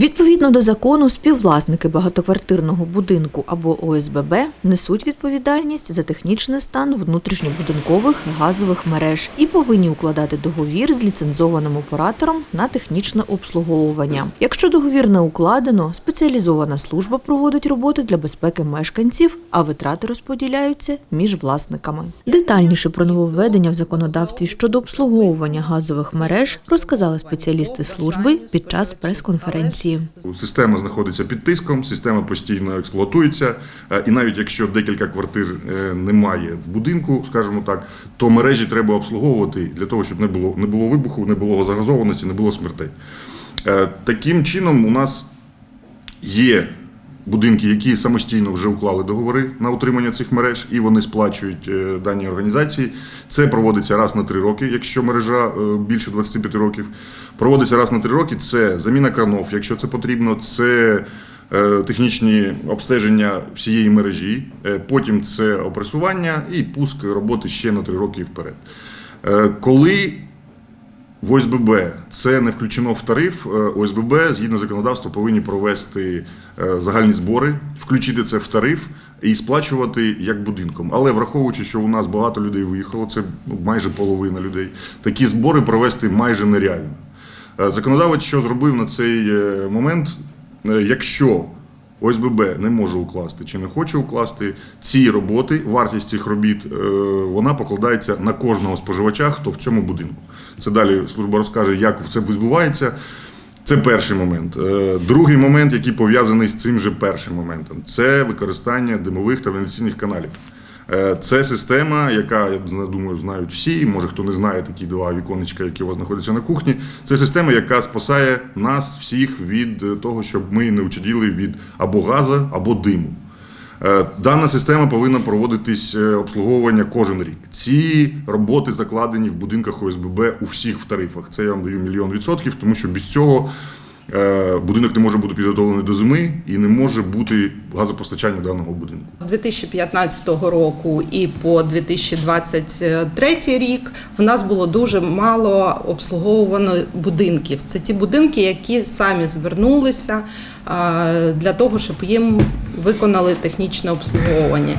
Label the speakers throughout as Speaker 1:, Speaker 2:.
Speaker 1: Відповідно до закону, співвласники багатоквартирного будинку або ОСББ несуть відповідальність за технічний стан внутрішньобудинкових газових мереж і повинні укладати договір з ліцензованим оператором на технічне обслуговування. Якщо договір не укладено, спеціалізована служба проводить роботи для безпеки мешканців, а витрати розподіляються між власниками. Детальніше про нововведення в законодавстві щодо обслуговування газових мереж розказали спеціалісти служби під час прес-конференції.
Speaker 2: Система знаходиться під тиском, система постійно експлуатується, е, і навіть якщо декілька квартир е, немає в будинку, скажімо так, то мережі треба обслуговувати для того, щоб не було не було вибуху, не було загазованості, не було смертей. Е, Таким чином, у нас є будинки, які самостійно вже уклали договори на утримання цих мереж, і вони сплачують е, даній організації. Це проводиться раз на три роки, якщо мережа е, більше 25 років. Проводиться раз на три роки. Це заміна кранов, якщо це потрібно. Це е, Технічні обстеження всієї мережі, потім це опресування і пуск роботи ще на три роки вперед. Коли в ОСББ це не включено в тариф. ОСББ згідно законодавства повинні провести загальні збори, включити це в тариф і сплачувати як будинком. Але враховуючи, що у нас багато людей виїхало, це майже половина людей, такі збори провести майже нереально. Е, Законодавець, що зробив на цей е, момент, е, якщо ОСББ не може укласти чи не хоче укласти ці роботи, вартість цих робіт, е, вона покладається на кожного споживача, хто в цьому будинку. Це далі служба розкаже, як це відбувається. Це перший момент. Е, Другий момент, який пов'язаний з цим же першим моментом, це використання димових та вентиляційних каналів. Е, Це система, яка, я думаю, знають всі. Може, хто не знає такі два віконечка, які у вас знаходяться на кухні. Це система, яка спасає нас всіх від е, того, щоб ми не учаділи від або газу, або диму. Е, Дана система повинна проводитись е, обслуговування кожен рік. Ці роботи закладені в будинках ОСББ у всіх в тарифах. Це я вам даю мільйон відсотків, тому що без цього е, будинок не може бути підготовлений до зими і не може бути газопостачання даного будинку.
Speaker 3: З 2015 року і по 2023 рік в нас було дуже мало обслуговувано будинків. Це ті будинки, які самі звернулися для того, щоб їм виконали технічне обслуговування.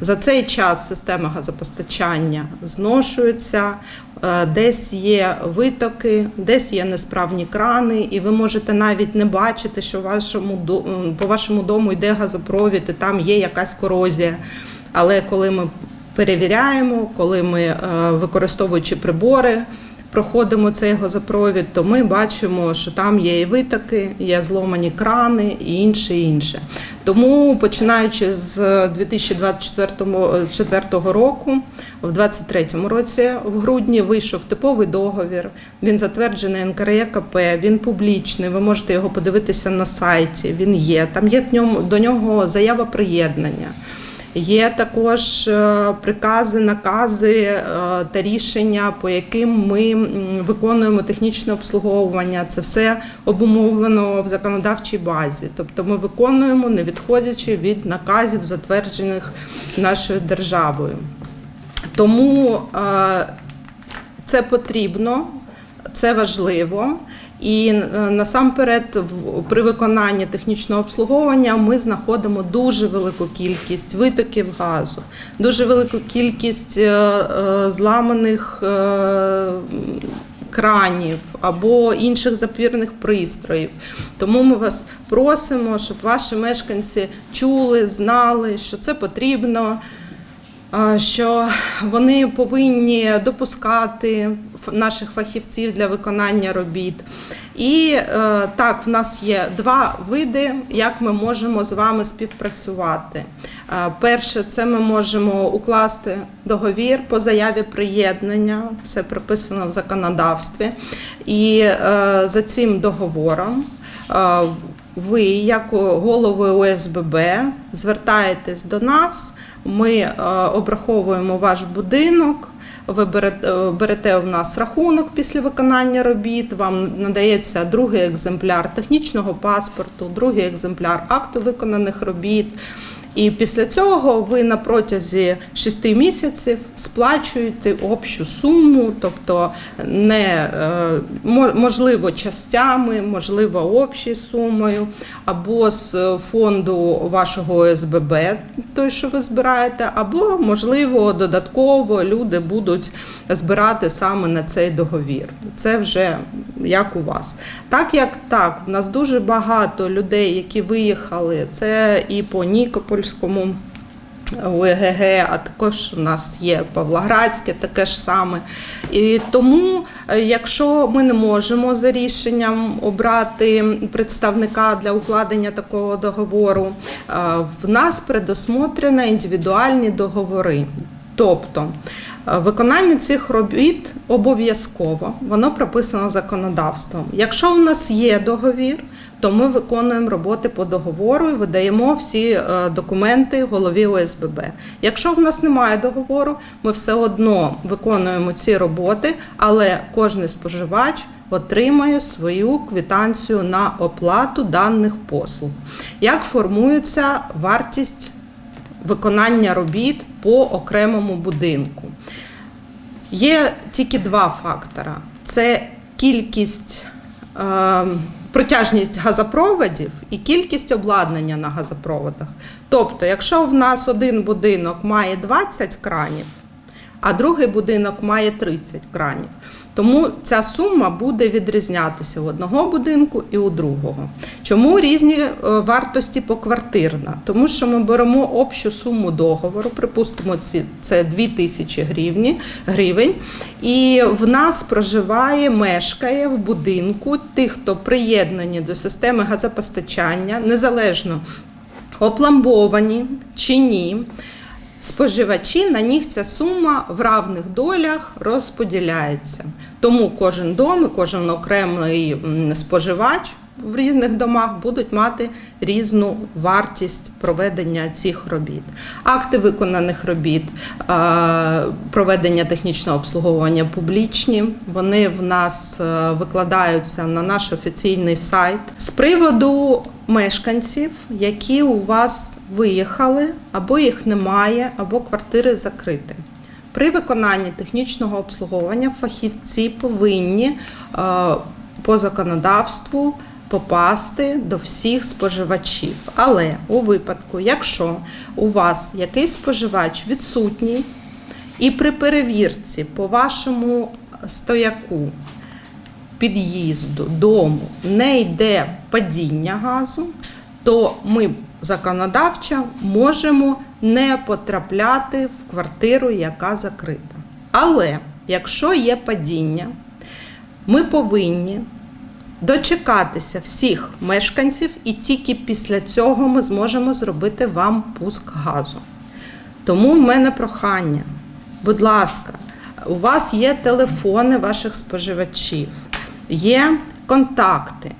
Speaker 3: За цей час система газопостачання зношується, е, десь є витоки, десь є несправні крани, і ви можете навіть не бачити, що вашому по вашому дому йде газопровід, і там є якась корозія. Але коли ми перевіряємо, коли ми е, використовуючи прибори. Проходимо цей газопровід, то ми бачимо, що там є і витоки, є зломані крани і інше. інше. Тому починаючи з 2024 року, в 2023 році, в грудні вийшов типовий договір. Він затверджений НКРЕКП, він публічний. Ви можете його подивитися на сайті. Він є. Там є до нього заява приєднання. Є також е, прикази, накази е, та рішення, по яким ми виконуємо технічне обслуговування. Це все обумовлено в законодавчій базі. Тобто ми виконуємо, не відходячи від наказів, затверджених нашою державою. Тому е, це потрібно, це важливо. І е, насамперед, при виконанні технічного обслуговування ми знаходимо дуже велику кількість витоків газу, дуже велику кількість е, е, зламаних кранів або інших запірних пристроїв. Тому ми вас просимо, щоб ваші мешканці чули, знали, що це потрібно що вони повинні допускати наших фахівців для виконання робіт. І е, так, в нас є два види, як ми можемо з вами співпрацювати. Е, Перше, це ми можемо укласти договір по заяві приєднання, це прописано в законодавстві. І е, за цим договором ви, як голови ОСББ, звертаєтесь до нас. Ми е, обраховуємо ваш будинок. Ви берете, е, берете у нас рахунок після виконання робіт. Вам надається другий екземпляр технічного паспорту, другий екземпляр акту виконаних робіт. І після цього ви на протязі 6 місяців сплачуєте общу суму, тобто не е, можливо частями, можливо, общою сумою, або з фонду вашого ОСББ, той, що ви збираєте, або можливо додатково люди будуть збирати саме на цей договір. Це вже як у вас. Так як так, в нас дуже багато людей, які виїхали, це і по Нікопольському. ОЕГГ, а також у нас є Павлоградське, таке ж саме. І тому, е, якщо ми не можемо за рішенням обрати представника для укладення такого договору, е, в нас предусмотрено індивідуальні договори. Тобто е, виконання цих робіт обов'язково, воно прописано законодавством. Якщо в нас є договір, то ми виконуємо роботи по договору і видаємо всі е, документи голові ОСББ. Якщо в нас немає договору, ми все одно виконуємо ці роботи, але кожен споживач отримає свою квитанцію на оплату даних послуг. Як формується вартість виконання робіт по окремому будинку? Є тільки два фактора: це кількість. е, Протяжність газопроводів і кількість обладнання на газопроводах. Тобто, якщо в нас один будинок має 20 кранів, а другий будинок має 30 кранів, тому ця сума буде відрізнятися у одного будинку і у другого. Чому різні е, вартості поквартирна? Тому що ми беремо общу суму договору, припустимо, це 2 тисячі гривень, і в нас проживає, мешкає в будинку тих, хто приєднані до системи газопостачання, незалежно опломбовані чи ні. Споживачі на них ця сума в равних долях розподіляється. Тому кожен дом і кожен окремий споживач в різних домах будуть мати різну вартість проведення цих робіт. Акти виконаних робіт, проведення технічного обслуговування публічні. Вони в нас е, викладаються на наш офіційний сайт. З приводу мешканців, які у вас виїхали, або їх немає, або квартири закриті. При виконанні технічного обслуговування фахівці повинні е, по законодавству попасти до всіх споживачів. Але у випадку, якщо у вас якийсь споживач відсутній, і при перевірці по вашому стояку під'їзду, дому не йде падіння газу, то ми законодавчо можемо не потрапляти в квартиру, яка закрита. Але якщо є падіння, ми повинні дочекатися всіх мешканців, і тільки після цього ми зможемо зробити вам пуск газу. Тому в мене прохання, будь ласка, у вас є телефони ваших споживачів, є контакти.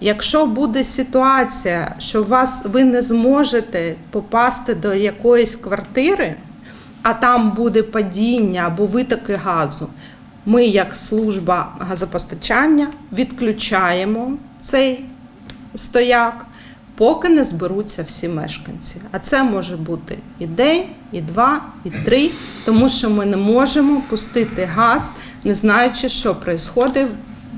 Speaker 3: Якщо буде ситуація, що вас ви не зможете попасти до якоїсь квартири, а там буде падіння або витоки газу, ми, як служба газопостачання, відключаємо цей стояк, поки не зберуться всі мешканці. А це може бути і день, і два, і три, тому що ми не можемо пустити газ, не знаючи, що відбувається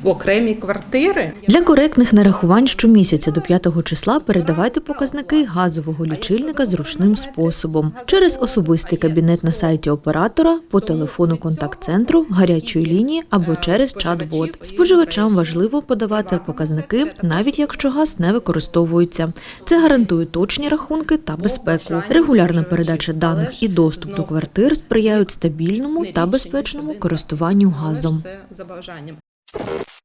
Speaker 3: в окремій квартири.
Speaker 1: Для коректних нарахувань щомісяця до 5 числа передавайте показники газового лічильника зручним способом через особистий кабінет на сайті оператора, по телефону контакт-центру, гарячої лінії або через чат-бот. Споживачам важливо подавати показники, навіть якщо газ не використовується. Це гарантує точні рахунки та безпеку. Регулярна передача даних і доступ до квартир сприяють стабільному та безпечному користуванню газом.
Speaker 3: you